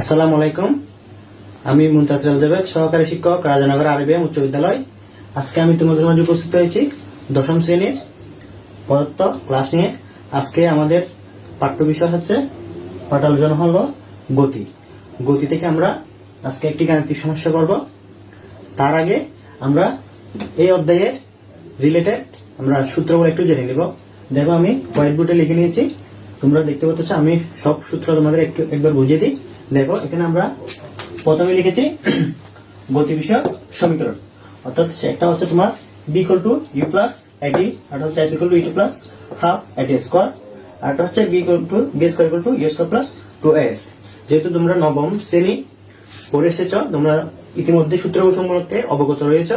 আসসালামু আলাইকুম। আমি মুমতাজ জাভেদ সহকারী শিক্ষক, রাজানগর আরবিয়াম উচ্চ বিদ্যালয়। আজকে আমি তোমাদের মাঝে উপস্থিত হয়েছি দশম শ্রেণির পদার্থ ক্লাস নিয়ে। আজকে আমাদের পাঠ্য বিষয় হচ্ছে পাঠ আলোচনা হলো গতি। গতি থেকে আমরা আজকে একটি গাণিতিক সমস্যা করব। তার আগে আমরা এই অধ্যায়ের রিলেটেড আমরা সূত্রগুলো একটু জেনে নিব। দেখো আমি হোয়াইট বোর্ডে লিখে নিয়েছি। তোমরা দেখতে পাচ্ছ, আমি সব সূত্র তোমাদের একটু একবার বুঝিয়ে দিই। দেখো, এখানে আমরা প্রথমে লিখেছি গতি বিষয়ক সমীকরণ। অর্থাৎ একটা হচ্ছে তোমার v equal to u plus at আর হচ্ছে s to plus half at square আর একটা হচ্ছে v equal to v square equal to u square plus two s যেহেতু তোমরা নবম শ্রেণি পড়ে এসেছ, তোমরা ইতিমধ্যে সূত্রগুলো সম্পর্কে অবগত রয়েছ,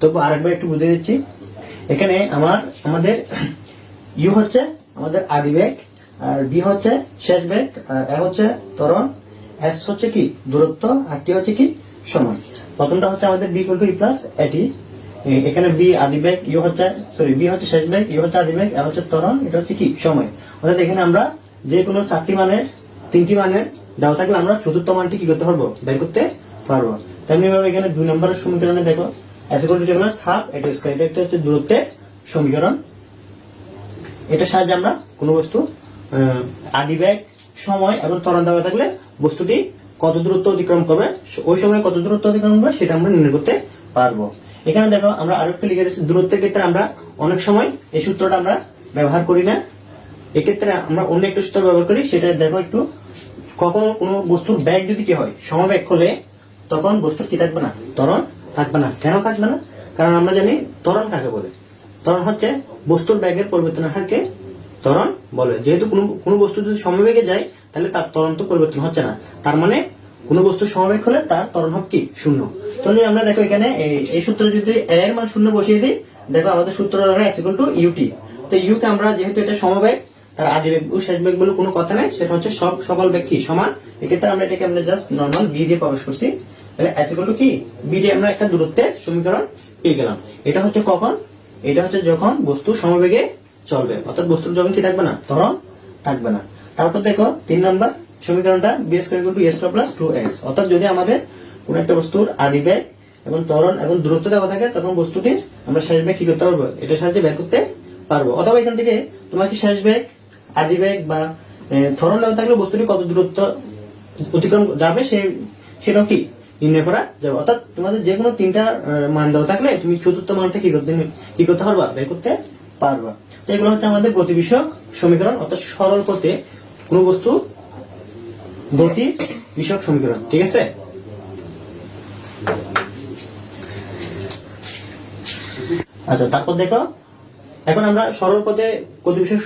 তবু আরেকবার একটু বুঝে দিচ্ছি। এখানে আমার, আমাদের ইউ হচ্ছে আমাদের আদি বেগ, আর বি হচ্ছে শেষ বেগ, আর এ হচ্ছে ত্বরণ এস হচ্ছে কি? দূরত্ব আর টি হচ্ছে কি? সময়। প্রথমটা হচ্ছে আমাদের বি ইকুয়াল ই প্লাস এটি এখানে বি আদি বেগ ইউ হচ্ছে সরি বি হচ্ছে শেষ বেগ ইউ হচ্ছে আদি বেগ এ হচ্ছে তরণ এটা হচ্ছে কি? সময়। অর্থাৎ এখানে আমরা যে কোনো চারটি মানের, তিনটি মানের দেওয়া থাকলে আমরা চতুর্থ মানটি কি করতে পারব? বের করতে পারব। তেমনি ভাবে এখানে দুই নম্বরের সমীকরণে দেখো s equal to plus half at square এটা হচ্ছে দূরত্বের সমীকরণ। এটার সাহায্যে আমরা কোনো বস্তু আদি ব্যাগ সময় এবং ত্বরণ দেওয়া থাকলে বস্তুটি কত দূরত্ব অতিক্রম করবে, ওই সময় কত দূরত্ব অতিক্রম করবে সেটা আমরা নির্ণয় করতে পারব। এখানে দেখো আমরা আরও আরেকটা লিখে রেখেছি দূরত্বের ক্ষেত্রে আমরা অনেক সময় এই সূত্রটা আমরা ব্যবহার করি না। এক্ষেত্রে আমরা অন্য একটা সূত্র ব্যবহার করি, সেটা দেখো একটু, কখনো কোনো বস্তুর ব্যাগ যদি কি হয়, সমব্যাগ হলে তখন বস্তুর কি থাকবে না? ত্বরণ থাকবে না। কেন থাকবে না? কারণ আমরা জানি ত্বরণ কাকে বলে? ত্বরণ হচ্ছে বস্তুর ব্যাগের পরিবর্তনের হারকে ত্বরণ বলে। যেহেতু কোনো কোনো বস্তু যদি সমবেগে যায়, তাহলে তার ত্বরণ তো পরিবর্তন হচ্ছে না। তার মানে কোনো বস্তু সমবেগ হলে তার ত্বরণ হবে কি? শূন্য। তাহলে আমরা দেখো এখানে এই- সূত্রে যদি এ এর মান শূন্য বসিয়ে দিই, দেখো আমাদের সূত্র X equal to U T তো ইউকে আমরা যেহেতু এটা সমবেগ, তার আদি বেগ ও শেষ বেগ বলে কোনো কথা নাই, সেটা হচ্ছে সব সকল বেগ কি? সমান। এক্ষেত্রে আমরা এটাকে আমরা জাস্ট নর্মাল বি দিয়ে প্রকাশ করছি। তাহলে এস ইকুয়াল টু কি? বি দিয়ে আমরা একটা দূরত্বের সমীকরণ পেয়ে গেলাম। এটা হচ্ছে কখন? এটা হচ্ছে যখন বস্তু সমবেগে চলবে। অর্থাৎ বস্তুর যখন কি থাকবে না, ত্বরণ থাকবে না। তারপর দেখো, তিন নম্বর সমীকরণটা V square equal to S plus two X অর্থাৎ যদি আমাদের কোন একটা বস্তুর আদি বেগ এবং ত্বরণ এবং দূরত্ব দেওয়া থাকে, তখন বস্তুটির আমরা শেষ বেগ কি করতে পারব? এটার সাহায্যে বের করতে পারব। অথবা এখান থেকে তোমার কি শেষ বেগ? আদি বেগ বা ত্বরণ দেওয়া থাকলে বস্তুটি কত দূরত্ব অতিক্রম যাবে সে, সেটাও কি নির্ণয় করা যাবে। অর্থাৎ তোমাদের যে কোনো তিনটা মান দেওয়া থাকলে তুমি চতুর্থ মানটা কি করতে কি করতে পারবা? বের করতে পারবা। এগুলো হচ্ছে আমাদের গতি বিষয়ক সমীকরণ, অর্থাৎ সরল পথে কোনো বস্তু গতি বিষয়ক সমীকরণ, ঠিক আছে? আচ্ছা তারপর দেখো, এখন আমরা সরল পথে গতি বিষয়ক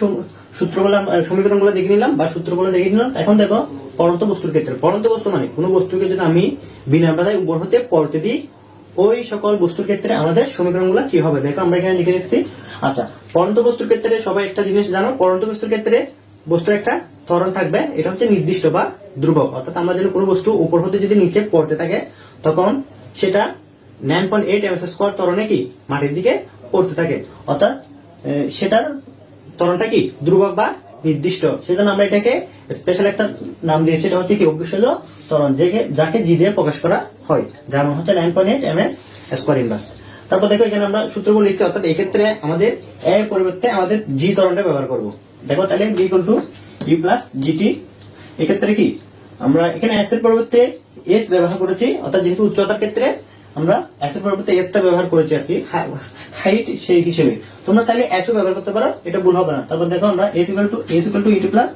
সূত্রগুলো সমীকরণগুলো দেখে নিলাম বা সূত্রগুলো দেখে নিলাম। এখন দেখো, পরন্ত বস্তুর ক্ষেত্রে, পরন্ত বস্তু মানে কোনো বস্তুকে যদি আমি বিনা বাধায় উপর হতে পড়তে দিই, ওই সকল বস্তুর ক্ষেত্রে আমাদের সমীকরণগুলো কি হবে? দেখো, আমরা এখানে লিখে দেখছি আচ্ছা পরন্ত বস্তুর ক্ষেত্রে সবাই একটা জিনিস জানো? পরন্ত বস্তুর ক্ষেত্রে বস্তুর একটা ত্বরণ থাকবে। এটা হচ্ছে নির্দিষ্ট বা ধ্রুবক। অর্থাৎ আমরা যদি কোনো বস্তু উপর হতে যদি নিচে পড়তে থাকে, তখন সেটা nine point eight M square ত্বরণে কি? মাটির দিকে পড়তে থাকে। অর্থাৎ সেটার ত্বরণটা কি? ধ্রুবক বা নির্দিষ্ট। সেজন্য আমরা এটাকে স্পেশাল একটা নাম দিয়েছি সেটা হচ্ছে কি? অভ্যসজ ত্বরণ, যাকে জি দিয়ে প্রকাশ করা হয়। যার হচ্ছে nine point eight M S square inverse তারপর দেখো এখানে আমরা সূত্রগুলো লিখছি, অর্থাৎ এই ক্ষেত্রে আমাদের এর পরিবর্তে আমাদের জি ত্বরণটা ব্যবহার করব। দেখো তাহলে V equal to U plus G T এক্ষেত্রে কি? আমরা এখানে এস এর পরিবর্তে এস ব্যবহার করেছি, অর্থাৎ যেহেতু উচ্চতার ক্ষেত্রে আমরা এস এর পরিবর্তে এস টা ব্যবহার করেছি আর কি হাইট সেই হিসেবে। তোমরা চাইলে এসও ব্যবহার করতে পারো, এটা ভুল হবে না। তারপর দেখো আমরা S equal to S equal to E T plus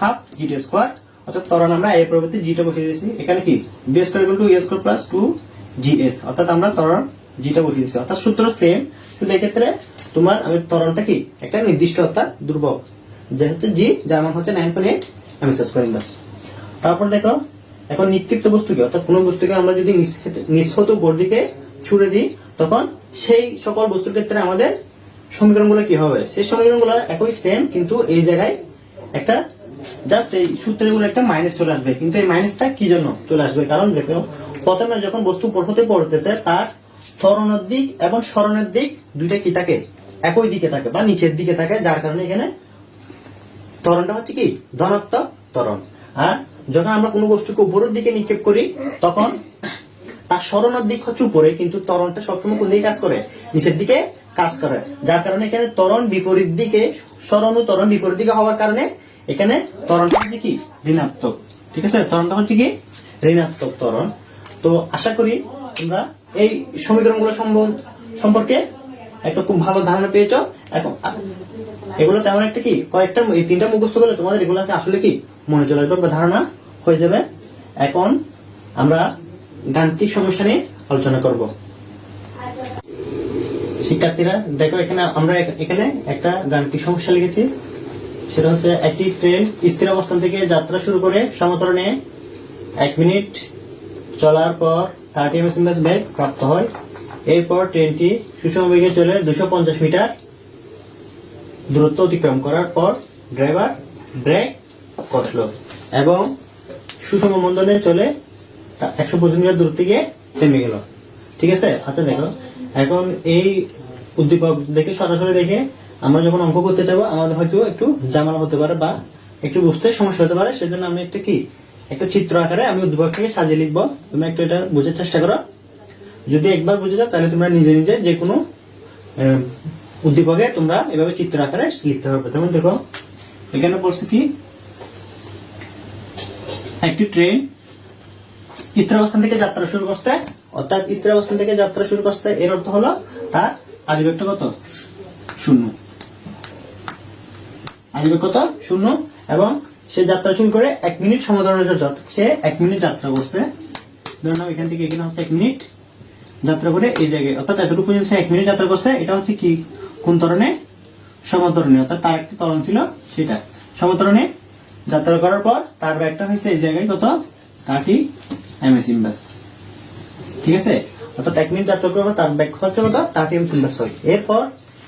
half G T square অর্থাৎ তরণ আমরা এর পরিবর্তে জিটা বসিয়ে দিয়েছি। এখানে কি? V square equal to A square plus two G S অর্থাৎ আমরা ত্বরণ জিটা বসিয়ে দিয়েছি অর্থাৎ সূত্র সেম শুধু এক্ষেত্রে তোমার আমি ত্বরণটা কি? একটা নির্দিষ্ট, অর্থাৎ দুর্বল। যে হচ্ছে জি যার মান হচ্ছে nine point eight M S তারপর দেখো, এখন নিক্ষিপ্ত বস্তুকে অর্থাৎ কোনো বস্তুকে আমরা যদি নিঃসৃত- দিকে ছুড়ে দিই, তখন সেই সকল বস্তুর ক্ষেত্রে আমাদের সমীকরণগুলো কি হবে? সেই সমীকরণগুলো একই সেম কিন্তু এই জায়গায় একটা জাস্ট এই সূত্রের উপর একটা মাইনাস চলে আসবে। কিন্তু এই মাইনাসটা কি জন্য চলে আসবে? কারণ দেখো, প্রথমে যখন বস্তু হতে পড়তেছে, তার ত্বরণের দিক এবং স্মরণের দিক দুইটা কি থাকে? একই দিকে থাকে বা নিচের দিকে থাকে, যার কারণে এখানে ত্বরণটা হচ্ছে কি? ধনাত্মক ত্বরণ। আর যখন আমরা কোনো বস্তুকে উপরের দিকে নিক্ষেপ করি, তখন তার সরণের দিক হচ্ছে উপরে, কিন্তু ত্বরণটা সবসময় কোন দিকে কাজ করে? নিচের দিকে কাজ করে। যার কারণে এখানে ত্বরণ বিপরীত দিকে সরণ ও ত্বরণ বিপরীত দিকে হওয়ার কারণে এখানে ত্বরণটা হচ্ছে কি? ঋণাত্মক। ঠিক আছে? ত্বরণটা হচ্ছে কি? ঋণাত্মক ত্বরণ। তো আশা করি তোমরা এই সমীকরণগুলো সম্পর্কে একটা খুব ভালো ধারণা পেয়েছ। এখন এগুলো তেমন একটা কি? কয়েকটা এই তিনটা মুখস্থ করলে তোমাদের এগুলোকে আসলে কি? মনে চলে আসবে বা ধারণা হয়ে যাবে। এখন আমরা গাণিতিক সমস্যা নিয়ে আলোচনা করব। শিক্ষার্থীরা, দেখো এখানে আমরা এখানে একটা গাণিতিক সমস্যা লিখেছি। সেটা হচ্ছে একটি ট্রেন স্থির অবস্থান থেকে যাত্রা শুরু করে সমতরণে এক মিনিট চলার পর থার্টি এম এস বেগ প্রাপ্ত হয়। এরপর ট্রেনটি সুষম বেগে চলে দুশো পঞ্চাশ মিটার দূরত্ব অতিক্রম করার পর ড্রাইভার ব্রেক কষল এবং সুষম মন্দনে চলে একশো পঁচিশ মিটার দূর থেকে থেমে গেল। ঠিক আছে? আচ্ছা দেখো। এখন এই উদ্দীপক দেখে সরাসরি দেখে আমরা যখন অঙ্ক করতে যাব, আমাদের হয়তো একটু জামালা হতে পারে বা একটু বুঝতে সমস্যা হতে পারে। সেজন্য আমি একটা কি একটা চিত্র আকারে আমি উদ্দীপকটাকে সাজিয়ে লিখব। তুমি একটু এটা বোঝার চেষ্টা করো। যদি একবার বুঝে যাও, তাহলে তোমরা নিজে নিজে যে কোনো উদ্দীপকে তোমরা এভাবে চিত্র আকারে লিখতে পারবে। যেমন দেখো, এখানে বলছে কি, একটি ট্রেন স্থির অবস্থান থেকে যাত্রা শুরু করছে। অর্থাৎ স্থির অবস্থান থেকে যাত্রা শুরু করছে, এর অর্থ হলো তার আদিবেগটা কত? শূন্য। আদিবেগ কত? শূন্য। এবং সে যাত্রা শুরু করে এক মিনিট জন্য সে এক মিনিট যাত্রা করছে। ধরে নাও এখান থেকে এখানে হচ্ছে এক মিনিট যাত্রা করে এই জায়গায়। অর্থাৎ এতটুকু পর্যন্ত এক মিনিট যাত্রা করছে, এটা হচ্ছে কি? কোন তরণে সমতরণে অর্থাৎ তার একটি তরণ ছিল সেটা। সমতরণে যাত্রা করার পর তার ব্যাগটা হয়েছে এই জায়গায় কত? Thirty M S inverse. ঠিক আছে? অর্থাৎ এক মিনিট যাত্রা করার পর তার ব্যাগ খরচ কত? থার্টি এমএস ইনভার্স হয় এরপর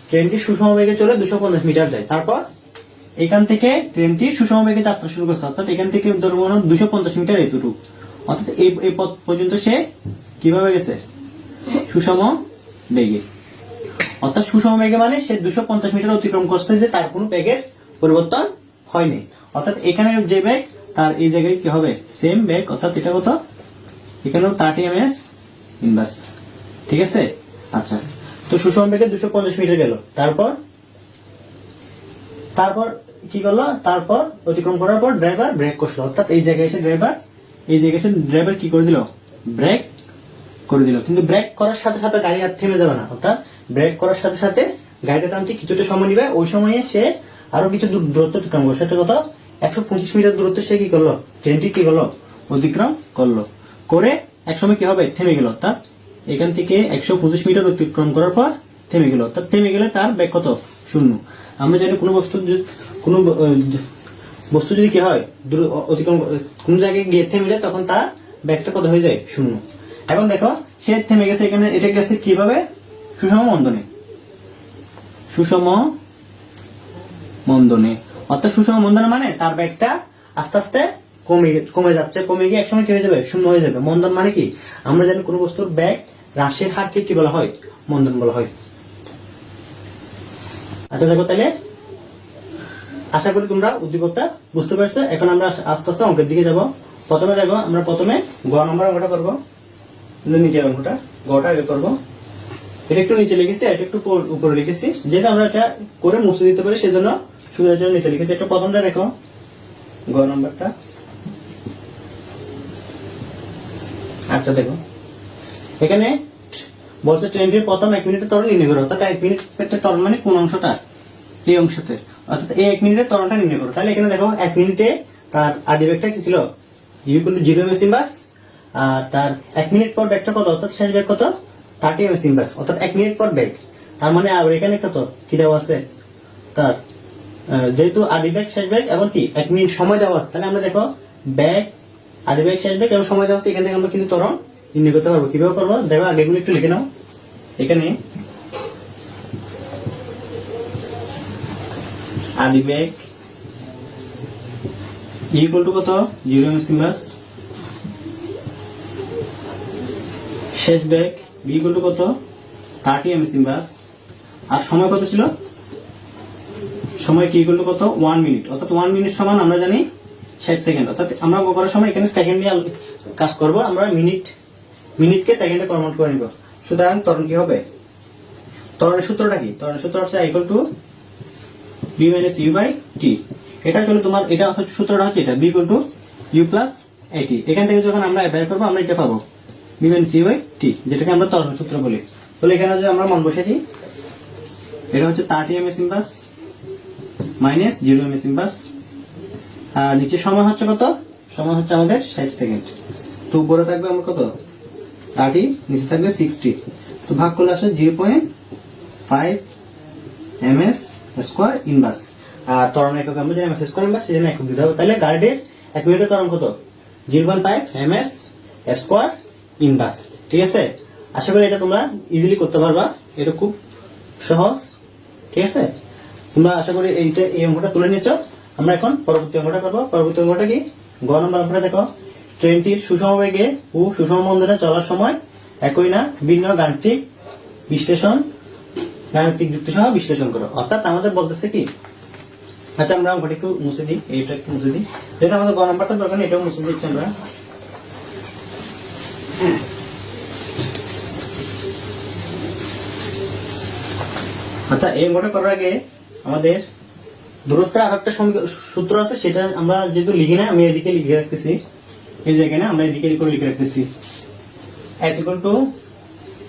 ট্রেনটি সুষম বেগে চলে দুশো পঞ্চাশ মিটার যায়। তারপর এখান থেকে ট্রেনটি সুষম বেগে যাত্রা শুরু করছে, অর্থাৎ এখান থেকে ধরুন দুশো পঞ্চাশ মিটার এতটুকু অর্থাৎ এই এই পথ পর্যন্ত সে কীভাবে গেছে? সুষম বেগে। অর্থাৎ সুষম বেগে মানে সে দুশো পঞ্চাশ মিটার অতিক্রম করছে যে তার কোনো বেগের পরিবর্তন হয়নি। অর্থাৎ এখানে যে বেগ, তার এই জায়গায় কি হবে? সেম বেগ, অর্থাৎ এটা কত? এখানেও থার্টি এম এস ইনভার্স ঠিক আছে? আচ্ছা। তো সুষম বেগে দুশো পঞ্চাশ মিটার গেল। তারপর? তারপর কি করল? তারপর অতিক্রম করার পর ড্রাইভার ব্রেক করল অর্থাৎ এই জায়গায় এসে ড্রাইভার এই জায়গায় এসে ড্রাইভার কি করে দিল? ব্রেক করে দিল। কিন্তু ব্রেক করার সাথে সাথে গাড়ি আর থেমে যাবে না। অর্থাৎ ব্রেক করার সাথে সাথে গাড়িটা দামটি কিছুটা সময় নিবে। ওই সময়ে সে আরও কিছু দূরত্ব অতিক্রম করবে সেটা কত? একশো পঁচিশ মিটার দূরত্ব সে কি করল? ট্রেনটি কি করল? অতিক্রম করল। করে একসময় কি হবে? থেমে গেল। অর্থাৎ এখান থেকে একশো পঁচিশ মিটার অতিক্রম করার পর থেমে গেল। অর্থাৎ থেমে গেলে তার ব্যাগ কত? শূন্য। আমরা জানি কোনো বস্তু কোনো বস্তু যদি কি হয় অতিক্রম কোন জায়গায় গিয়ে থেমে যায়, তখন তার ব্যাগটা কত হয়ে যায় শূন্য। এখন দেখো, সে থেমে গেছে এখানে, এটা গেছে কীভাবে? সুষম মন্দনে। সুষম মন্দনে। অর্থাৎ সুষম মন্দনে মানে তার ব্যাগটা আস্তে আস্তে কমে কমে যাচ্ছে, কমে গিয়ে একসময় কি হয়ে যাবে? শূন্য হয়ে যাবে। মন্দন মানে কি? আমরা জানি কোনো বস্তুর ব্যাগ হ্রাসের হারকে কি বলা হয়? মন্দন বলা হয়। আচ্ছা দেখো তাহলে আশা করি তোমরা উদ্দীপকটা বুঝতে পারছ। এখন আমরা আস্তে আস্তে অঙ্কের দিকে যাব। প্রথমে দেখো, আমরা প্রথমে গ নম্বর অঙ্কটা করব। নিচের অঙ্কটা, গটা আগে করব। এটা একটু নিচে লিখেছি এটা একটু উপর- লিখেছি। যেহেতু আমরা এটা করে মুছে দিতে পারি, সেজন্য সুবিধার জন্য নিচে লিখেছি। একটা প্রথমটা দেখো, গ নম্বরটা। আচ্ছা দেখো। এখানে বলছে ট্রেনটির প্রথম এক মিনিটের ত্বরণ নির্ণয় করো। অর্থাৎ এক মিনিটের ত্বরণ মানে কোন অংশটা? এই অংশতে। অর্থাৎ এই এক মিনিটের ত্বরণটা নির্ণয় করো। তাহলে এখানে দেখো, এক মিনিটে তার আদি বেগটা কি ছিল? ইউকুল জিরো মেসিম বাস আর তার এক মিনিট পর ব্যাগটা কত? অর্থাৎ শেষ ব্যাগ কত? থার্টি মেসিম বাস অর্থাৎ এক মিনিট পর ব্যাগ। তার মানে আবার এখানে কত কি দেওয়া আছে? তার যেহেতু আদি ব্যাগ শেষ ব্যাগ এবং কি? এক মিনিট সময় দেওয়া আছে। তাহলে আমরা দেখো, ব্যাগ আদি ব্যাগ শেষ ব্যাগ এবং সময় দেওয়া আছে, এখান থেকে আমরা কিন্তু ত্বরণ নির্ণয় করতে পারব। কীভাবে করব? দেখো আগেগুলো একটু লিখে নাও। এখানে ব্যাগ ইকুয়াল টু কত? জিরো সিম্বাস শেষ ব্যাগ বি ইকুয়াল টু কত? থার্টি এম সিম্বাস আর সময় কত ছিল? সময় কি টু কত? ওয়ান মিনিট অর্থাৎ ওয়ান মিনিট সমান আমরা জানি ষাট সেকেন্ড অর্থাৎ আমরা করার সময় এখানে সেকেন্ড নিয়ে কাজ করব। আমরা মিনিট মিনিটকে সেকেন্ডে কনভার্ট করে নিব। সুতরাং ত্বরণ কি হবে? ত্বরণের সূত্রটা কি? ত্বরণের সূত্র হচ্ছে equal to V minus U by T এটা চলে তোমার, এটা সূত্রটা হচ্ছে এটা V equal to U plus A এখান থেকে যখন আমরা বের করব, আমরা এটা পাবো। V minus U by T যেটাকে আমরা ত্বরণ সূত্র বলি। তাহলে এখানে যদি আমরা মন বসে দিই এটা হচ্ছে thirty m s inverse minus zero m s inverse আর নিচে সময় হচ্ছে কত? সময় হচ্ছে আমাদের ষাট সেকেন্ড তো উপরে থাকবে আমার কত? থার্টি নিচে থাকবে সিক্সটি তো ভাগ করলে আসে zero point five m s square inverse আর ত্বরণ একক আমরা জানি এম এস স্কোয়ার ইনভার্স সেজন্য একক দিতে হবে। তাহলে গার্ডের এক মিনিটের ত্বরণ কত? Zero point five m s square inverse ঠিক আছে? আশা করি এটা তোমরা ইজিলি করতে পারবা। এটা খুব সহজ। ঠিক আছে? তোমরা আশা করি এইটা, এই অঙ্কটা তুলে নিচ্ছ আমরা এখন পরবর্তী অঙ্কটা করব। পরবর্তী অঙ্কটা কি? গ নম্বর অঙ্কটা দেখো। ট্রেনটির সুষম বেগে ও সুষম বন্ধনে চলার সময় একই না, ভিন্ন গাণিতিক বিশ্লেষণ গাণিতিক যুক্তি সহ বিশ্লেষণ করো। অর্থাৎ আমাদের বলতেছে কি? আচ্ছা আমরা অঙ্কটা একটু মুছে দিই এইটা একটু মুছে দিই। যেহেতু আমাদের গ নাম্বারটা দরকার এটাও মুছে দিচ্ছি আমরা। আচ্ছা এই অঙ্কটা করার আগে আমাদের দূরত্বের আর একটা সূত্র আছে, সেটা আমরা যেহেতু লিখি না আমি এদিকে লিখে রাখতেছি। এই যে এখানে আমরা এদিকে করে লিখে রাখতেছি। S equal to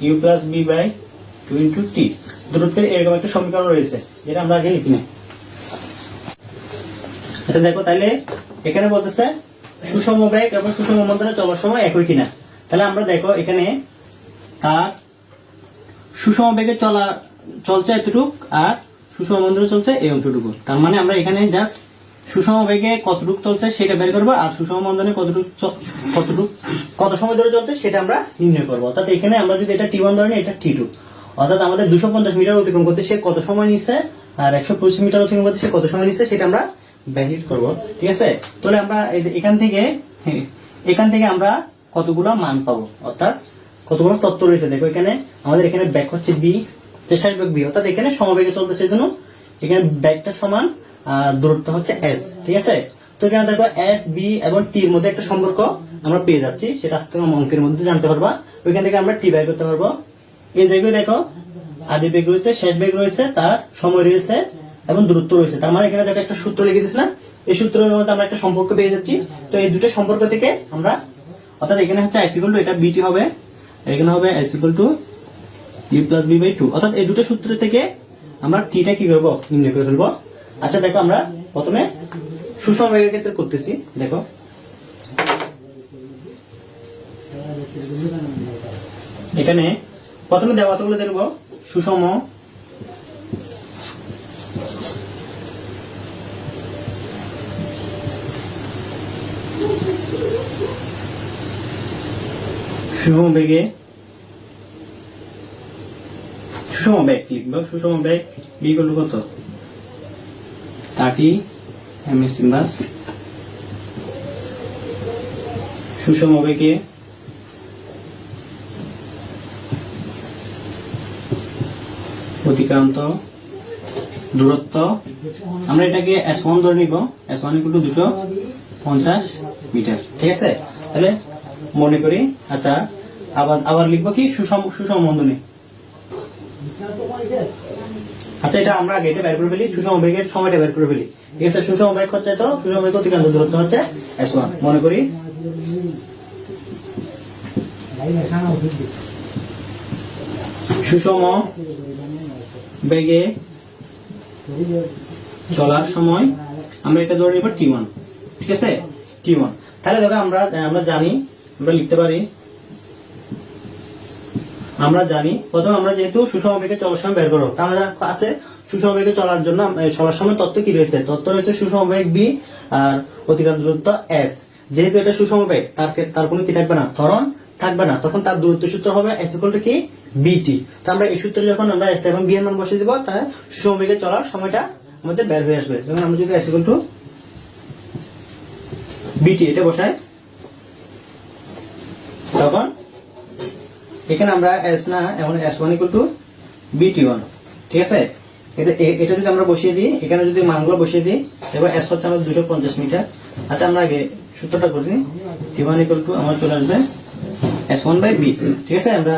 u plus v by two into t দূরত্বের এরকম একটা সমীকরণ রয়েছে। যেটা আমরা আগে লিখি আচ্ছা দেখো তাহলে এখানে বলতেছে সুষম বেগ এবং সুষম মন্ত্রণে চলার সময় একই কিনা। তাহলে আমরা দেখো এখানে তার সুষম বেগে চলা, চলছে এতটুক আর সুষম মন্দিরে চলছে এই অংশটুকু। তার মানে আমরা এখানে জাস্ট সুষম বেগে কতটুক চলছে সেটা বের করব আর সুষম বন্ধনে কতটুক কতটুক, কত সময় ধরে চলছে সেটা আমরা নির্ণয় করব। অর্থাৎ এখানে আমরা যদি এটা টি ওয়ান ধরে এটা টি টু অর্থাৎ আমাদের দুশো পঞ্চাশ মিটার অতিক্রম করতে সে কত সময় নিচ্ছে আর একশো পঁচিশ মিটার অতিক্রম করতে সে কত সময় নিচ্ছে সেটা আমরা ব্যাহিত করব, ঠিক আছে? তাহলে আমরা এখান থেকে এখান থেকে আমরা কতগুলো মান পাবো? অর্থাৎ কতগুলো তত্ত্ব রয়েছে। দেখো এখানে আমাদের এখানে ব্যাক হচ্ছে বি তেসার বেগ বি। অর্থাৎ এখানে সমবেগে চলতেছে জন্য এখানে ব্যাগটা সমান দূরত্ব হচ্ছে এস, ঠিক আছে? তো এখানে দেখো এস, বি এবং টির মধ্যে একটা সম্পর্ক আমরা পেয়ে যাচ্ছি। সেটা আমরা অঙ্কের মধ্যে জানতে পারবা। ওইখান থেকে আমরা টি বের করতে পারব। এই জায়গায় দেখো আদি বেগ রয়েছে শেষ বেগ রয়েছে, তার সময় রয়েছে এবং দূরত্ব রয়েছে। তার মানে এখানে দেখো একটা সূত্র লিখে দিয়েছিলাম। এই সূত্রের মধ্যে আমরা একটা সম্পর্ক পেয়ে যাচ্ছি। তো এই দুটো সম্পর্ক থেকে আমরা, অর্থাৎ এখানে হচ্ছে আইসিকল টু এটা বিটি হবে, এখানে হবে is equal to u plus v by two অর্থাৎ এই দুটো সূত্র থেকে আমরা টিটা কি করব নির্ণয় করে ফেলব? আচ্ছা দেখো আমরা প্রথমে সুষম বেগের ক্ষেত্রে করতেছি, দেখো। এখানে প্রথমে দেওয়া আছে দেখব সুষম সুষম বেগে, সুষম ব্যাগ লিখব, সুষম ব্যাগ বি করল কত? থার্টি এম এস সুষম বেগে অতিক্রান্ত, দূরত্ব। আমরা এটাকে এস ওয়ান ধরে নিব। এস ওয়ান ইকুয়াল দুশো পঞ্চাশ মিটার ঠিক আছে? তাহলে মনে করি আচ্ছা আবার আবার লিখব কি? সুষম সুষম বন্ধনী। আচ্ছা এটা আমরা আগে বের করে ফেলি। সুষম বেগের সময়টা বের করে ফেলি। ঠিক আছে? সুষম বেগ হচ্ছে তো? সুষম বেগ অতিক্রান্ত দূরত্ব হচ্ছে এস ওয়ান মনে করি? সুষম বেগে চলার সময় আমরা এটা ধরে নিব টি ওয়ান ঠিক আছে? টি ওয়ান তাহলে দেখো আমরা আমরা জানি, আমরা লিখতে পারি, আমরা জানি, প্রথম আমরা যেহেতু সুষম বেগে চলার সময় বের করব তা আমাদের আছে, সুষম বেগে চলার জন্য চলার সময় তত্ত্ব কি রয়েছে? তত্ত্ব রয়েছে সুষম বেগ বি আর অতিক্রান্ত দূরত্ব এস যেহেতু এটা সুষম বেগ তার তার কোনো কি থাকবে না? ত্বরণ থাকবে না। তখন তার দূরত্ব সূত্র হবে এস ইকুয়াল টু কি? বিটি তো আমরা এই সূত্রে যখন আমরা এস এবং বি এর মান বসিয়ে দিব, তাহলে সুষম বেগে চলার সময়টা আমাদের বের হয়ে আসবে। যখন আমরা যদি এস ইকুয়াল টু বিটি এটা বসাই, তখন এখানে আমরা এস না এখন s one equal to v t one ঠিক আছে? এটা যদি আমরা বসিয়ে দিই, এখানে যদি মানগুলো বসিয়ে দিই, এবার এস হচ্ছে আমাদের দুশো পঞ্চাশ মিটার। আচ্ছা আমরা আগে সূত্রটা করে নিই টি ওয়ান ইকুয়াল টু আমার চলে আসবে এস ওয়ান বাই বি ঠিক আছে? আমরা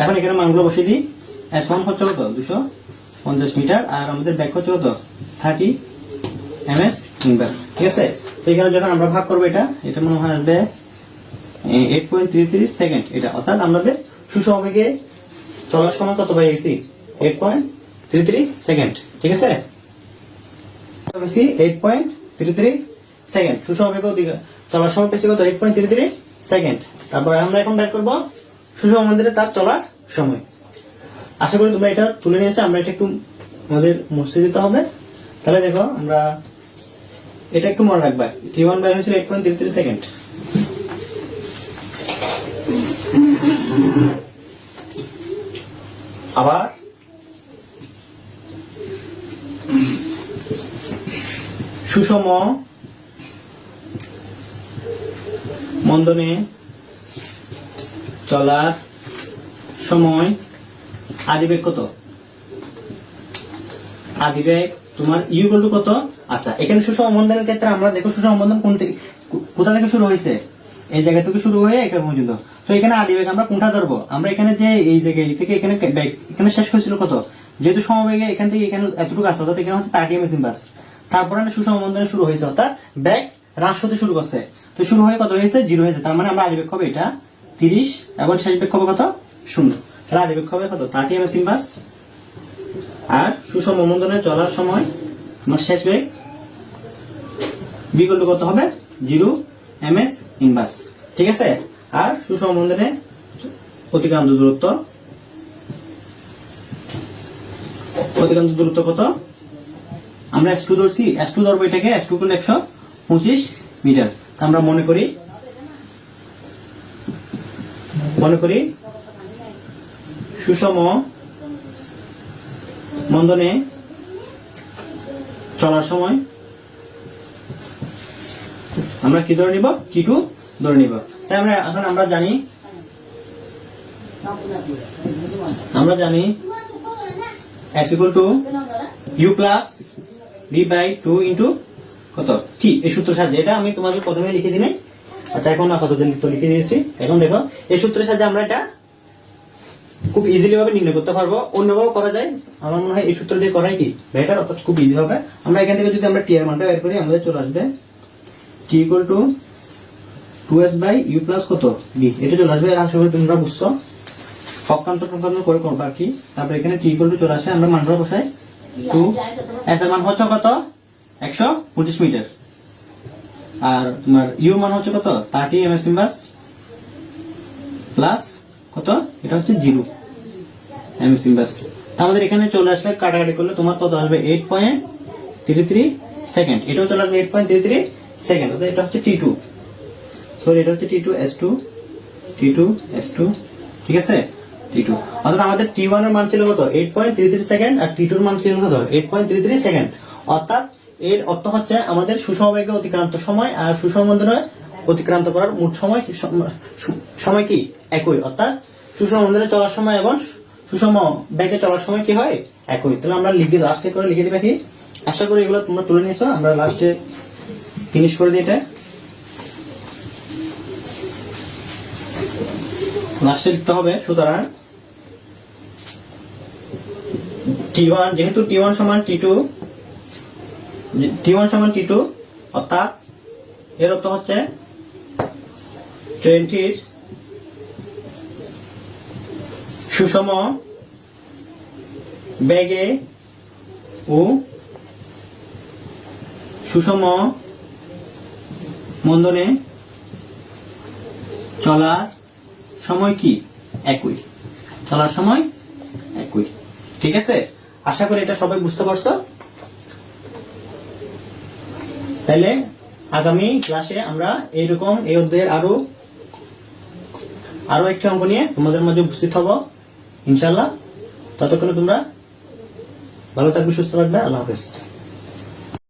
এখন এখানে মানগুলো বসিয়ে দিই। এস ওয়ান হচ্ছে কত দুশো পঞ্চাশ মিটার, আর আমাদের ব্যাক হচ্ছে কত থার্টি এম এস ইনভার্স ঠিক আছে? তো এখানে যখন আমরা ভাগ করব এটা এটা মনে হয় আসবে eight point three three second এটা অর্থাৎ আমাদের সুষমবেগে চলার সময় কত পেয়ে গেছি eight point three three second ঠিক আছে? Eight point three three second সুষমবেগে অধিক- চলার সময় পেয়েছি কত? Eight point three three second তারপরে আমরা এখন বের করব সুষম মন্দিরে তার চলার সময়। আশা করি তোমরা এটা তুলে নিয়েছো, আমরা এটা একটু আমাদের মুছে দিতে হবে। তাহলে দেখো, আমরা এটা একটু মনে রাখবা। টি ওয়ান বাই হয়েছিল এইট পয়েন্ট থ্রি সেকেন্ড। আবার সুষম মন্দনে চলার সময় আদিবেগ কত? আদিবেগ তোমার ইউগল টু কত? আচ্ছা এখানে সুষম বন্ধনের ক্ষেত্রে আমরা দেখো সুষম বন্ধন কোন থেকে কোথা থেকে শুরু হয়েছে? এই জায়গা থেকে শুরু হয়ে এখানে পর্যন্ত। তো এখানে আদিবেগ আমরা কোনটা ধরবো? আমরা এখানে যে এই জায়গায় থেকে এখানে বেগ এখানে শেষ হয়েছিল কত? যেহেতু সমবেগে এখান থেকে এখানে এতটুকু আসছে অর্থাৎ এখানে হচ্ছে থার্টি এমএস বাস তারপরে সুষম বন্ধনে শুরু হয়েছে, অর্থাৎ ব্যাগ হ্রাস হতে শুরু করছে। তো শুরু হয়ে কত হয়েছে? জিরো হয়েছে। তার মানে আমরা আদিবেগ হবে এটা তিরিশ এবং বেগ হবে কত? শূন্য। তাহলে আদিবেগ হবে কত? থার্টি এমএস বাস আর সুষম মন্দনে চলার সময় আমার শেষ বেগ বিকল্প কত হবে? Zero m s inverse. ঠিক আছে? আর সুষম মন্দনে অতিক্রান্ত দূরত্ব অতিক্রান্ত দূরত্ব কত? আমরা এস টু ধরছি। এস টু ধরবো এটাকে এস টু করলে একশো পঁচিশ মিটার। তা আমরা মনে করি মনে করি? সুষম মন্দনে চলার সময় আমরা কি ধরে নিব? কি টু ধরে নিব। তাই আমরা এখন আমরা জানি আমরা জানি s equal to u plus v by two into কত? টি এই সূত্র সাহায্যে। এটা আমি তোমাদের প্রথমে লিখে নাই। আচ্ছা এখন আপাতত তো লিখে দিয়েছি এখন দেখো এই সূত্রের সাহায্যে আমরা এটা খুব ইজিলি ভাবে নির্ণয় করতে পারব। অন্যভাবে করা যায়। আমার মনে হয় এই সূত্র দিয়ে করাই কি? বেটার অর্থাৎ খুব ইজি হবে আমরা এখান থেকে যদি আমরা টি এর মানটা বের করি আমাদের চলে আসবে t equal to two s by u plus কত? বি এটা চলে আসবে আশা করি তোমরা বুঝছ। পক্ষান্ত প্রকান্ত করে করব আর কি? তারপরে এখানে টি ইকুয়াল টু চলে আসে আমরা মানটা বসাই। টু এস এর মান হচ্ছে কত? একশো পঁচিশ মিটার। আর তোমার ইউ মান হচ্ছে কত? Thirty m s inverse plus কত? এটা হচ্ছে জিরো এম এস ইনভার্স আমাদের এখানে চলে আসলে কাটাকাটি করলে তোমার কত আসবে? Eight point three three second এটাও চলে আসবে eight point three three second অর্থাৎ এটা হচ্ছে টি টু সরি এটা হচ্ছে t two s two t two s two ঠিক আছে? টি টু অর্থাৎ আমাদের টি ওয়ানের মান ছিল কত? Eight point three three second আর টি টুর মান ছিল কত? Eight point three three second অর্থাৎ এর অর্থ হচ্ছে আমাদের সুষমবেগে অতিক্রান্ত সময় আর সুষম অতিক্রান্ত করার মোট সময় সময় কি? একই। অর্থাৎ সুষম বন্ধনে চলার সময় এবং সুষম ব্যাগে চলার সময় কি হয়? একই। তাহলে আমরা লিখে লাস্টে করে লিখে দিবে কি? আশা করি এগুলো তোমরা তুলে নিয়েছো। আমরা লাস্টে ফিনিশ করে দিই এটা। লাস্টে লিখতে হবে, সুতরাং টি ওয়ান যেহেতু টি ওয়ান সমান টি টু টি ওয়ান সমান টি টু অর্থাৎ এর অর্থ হচ্ছে ট্রেনটির সুষম বেগে ও সুষম মন্দনে চলার সময় কি? একই। চলার সময় একই। ঠিক আছে? আশা করি এটা সবাই বুঝতে পারছ? তাইলে আগামী ক্লাসে আমরা এইরকম এই অধ্যায়ের আরও আরও একটি অঙ্ক নিয়ে তোমাদের মাঝে উপস্থিত হব। ইনশাল্লাহ ততক্ষণে তোমরা ভালো থাকবে, সুস্থ থাকবে। আল্লাহ হাফেজ।